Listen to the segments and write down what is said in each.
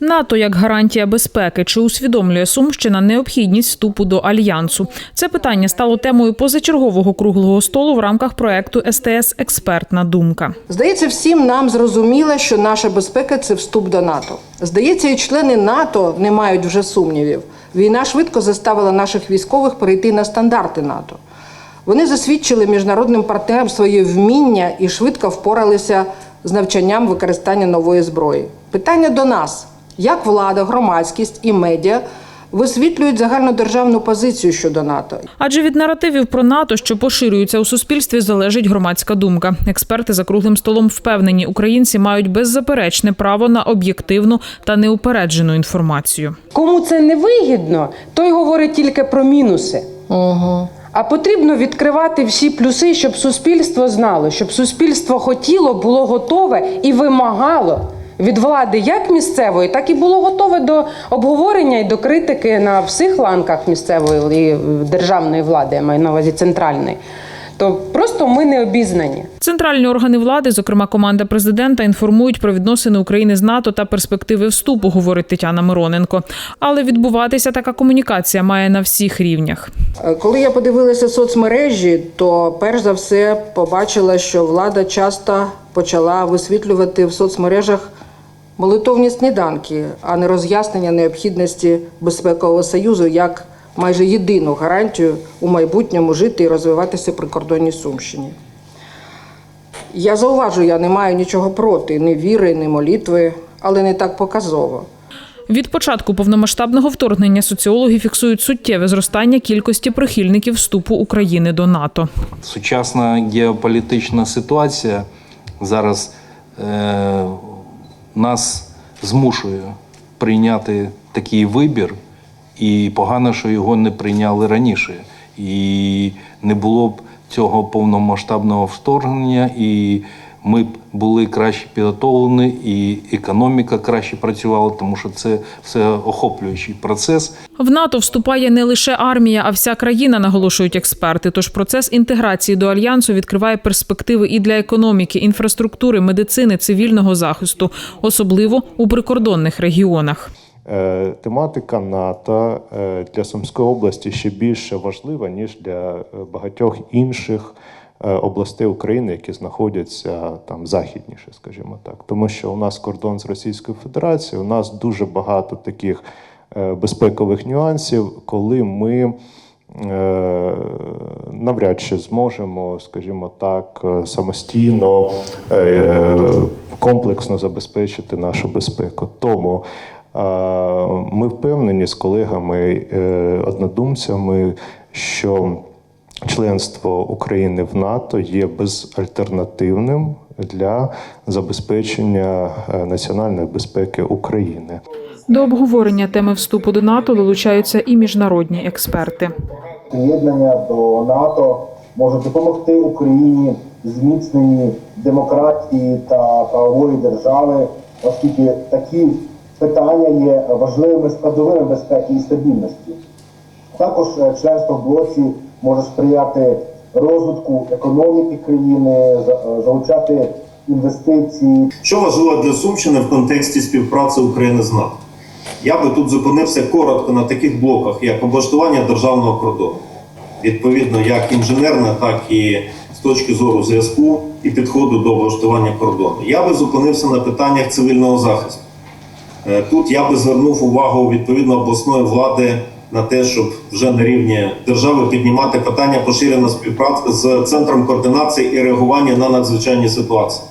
НАТО як гарантія безпеки чи усвідомлює Сумщина необхідність вступу до альянсу? Це питання стало темою позачергового круглого столу в рамках проекту СТС Експертна думка. Здається, всім нам зрозуміло, що наша безпека це вступ до НАТО. Здається, і члени НАТО не мають вже сумнівів. Війна швидко заставила наших військових перейти на стандарти НАТО. Вони засвідчили міжнародним партнерам своє вміння і швидко впоралися з навчанням використання нової зброї. Питання до нас: як влада, громадськість і медіа висвітлюють загальнодержавну позицію щодо НАТО? Адже від наративів про НАТО, що поширюються у суспільстві, залежить громадська думка. Експерти за круглим столом впевнені, українці мають беззаперечне право на об'єктивну та неупереджену інформацію. Кому це не вигідно, той говорить тільки про мінуси. А потрібно відкривати всі плюси, щоб суспільство знало, щоб суспільство хотіло, було готове і вимагало від влади як місцевої, так і було готове до обговорення і до критики на всіх ланках місцевої і державної влади, я маю на увазі центральної. То просто ми не обізнані. Центральні органи влади, зокрема команда президента, інформують про відносини України з НАТО та перспективи вступу, говорить Тетяна Мироненко. Але відбуватися така комунікація має на всіх рівнях. Е, Коли я подивилася соцмережі, то перш за все побачила, що влада часто почала висвітлювати в соцмережах молитовні сніданки, а не роз'яснення необхідності безпекового союзу як майже єдину гарантію у майбутньому жити і розвиватися при кордоні Сумщині. Я зауважу, я не маю нічого проти, ні віри, ні молитви, але не так показово. Від початку повномасштабного вторгнення соціологи фіксують суттєве зростання кількості прихильників вступу України до НАТО. Сучасна геополітична ситуація зараз е, нас змушує прийняти такий вибір, і погано, що його не прийняли раніше. І не було б цього повномасштабного вторгнення, і ми б були краще підготовлені, і економіка краще працювала, тому що це все охоплюючий процес. В НАТО вступає не лише армія, а вся країна, наголошують експерти. Тож процес інтеграції до альянсу відкриває перспективи і для економіки, інфраструктури, медицини, цивільного захисту, особливо у прикордонних регіонах. Е, Тематика НАТО е, для Сумської області ще більше важлива, ніж для е, багатьох інших областей України, які знаходяться там західніше, скажімо так. Тому що у нас кордон з Російською Федерацією, у нас дуже багато таких безпекових нюансів, коли ми навряд чи зможемо, скажімо так, самостійно комплексно забезпечити нашу безпеку. Тому ми впевнені з колегами, е, однодумцями, що членство України в НАТО є безальтернативним для забезпечення е, національної безпеки України. До обговорення теми вступу до НАТО долучаються і міжнародні експерти. приєднання до НАТО може допомогти Україні зміцненні демократії та правової держави, оскільки такі питання є важливими складовими безпеки і стабільності. Також е, членство в блоці може сприяти розвитку економіки країни, е, залучати інвестиції Що важливо для Сумщини в контексті співпраці України з НАТО? Я би тут зупинився коротко на таких блоках, як облаштування державного кордону, відповідно, як інженерне, так і з точки зору зв'язку і підходу до облаштування кордону. Я би зупинився на питаннях цивільного захисту. Е, Тут я би звернув увагу відповідно обласної влади на те, щоб вже на рівні держави піднімати питання поширеної співпраці з центром координації і реагування на надзвичайні ситуації,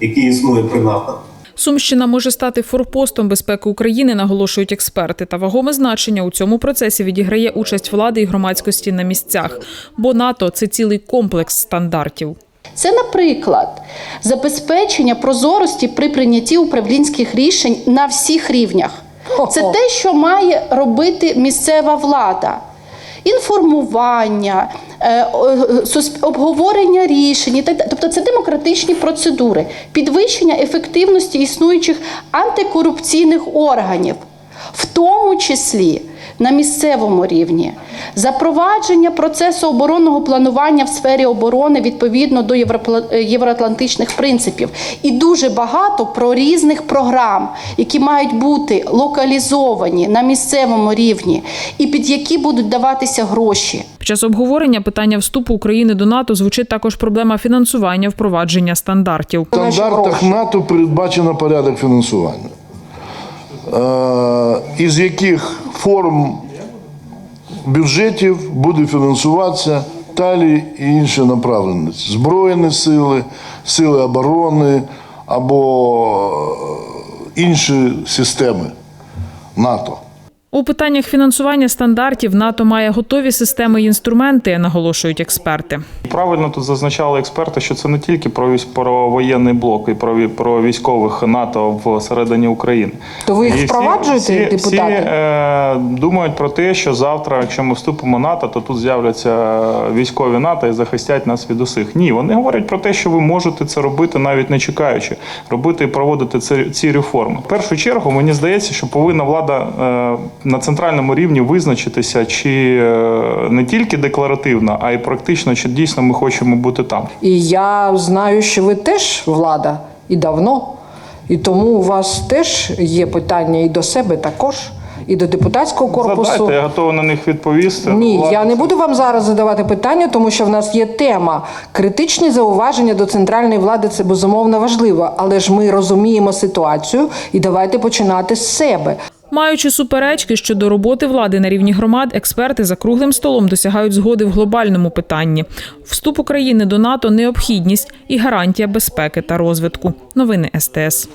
які існує при НАТО. Сумщина може стати форпостом безпеки України, наголошують експерти. Та вагоме значення у цьому процесі відіграє участь влади і громадськості на місцях. Бо НАТО це цілий комплекс стандартів. Це, наприклад, забезпечення прозорості при прийнятті управлінських рішень на всіх рівнях. Це те, що має робити місцева влада. Інформування, е, е, обговорення рішень, тобто це демократичні процедури, підвищення ефективності існуючих антикорупційних органів, в тому числі на місцевому рівні, запровадження процесу оборонного планування в сфері оборони відповідно до європла- е, євроатлантичних принципів, і дуже багато про різних програм, які мають бути локалізовані на місцевому рівні, і під які будуть даватися гроші. Під час обговорення питання вступу України до НАТО звучить також проблема фінансування впровадження стандартів. В стандартах НАТО передбачено порядок фінансування. Е, із яких форм бюджетів буде фінансуватися талі і інші направленості. Збройні сили, сили оборони або е, інші системи НАТО. У питаннях фінансування стандартів НАТО має готові системи і інструменти, наголошують експерти. Правильно тут зазначали експерти, що це не тільки про про воєнний блок і про про військових НАТО всередині України. То ви їх І впроваджуєте, всі, депутати? Всі е, думають про те, що завтра, якщо ми вступимо в НАТО, то тут з'являться військові НАТО і захистять нас від усіх. Ні, вони говорять про те, що ви можете це робити, навіть не чекаючи, робити і проводити ці, ці реформи. В першу чергу мені здається, що повинна влада е, на центральному рівні визначитися, чи е, не тільки декларативно, а й практично, чи дійсно ми хочемо бути там. І я знаю, що ви теж влада і давно. І тому у вас теж є питання і до себе також, і до депутатського корпусу. Задайте, я готовий на них відповісти. Ні, Влада я не буду вам зараз задавати питання, тому що в нас є тема. Критичні зауваження до центральної влади це безумовно важливо, але ж ми розуміємо ситуацію і давайте починати з себе. Маючи суперечки щодо роботи влади на рівні громад, експерти за круглим столом досягають згоди в глобальному питанні. Вступ України до НАТО необхідність і гарантія безпеки та розвитку. Новини СТС.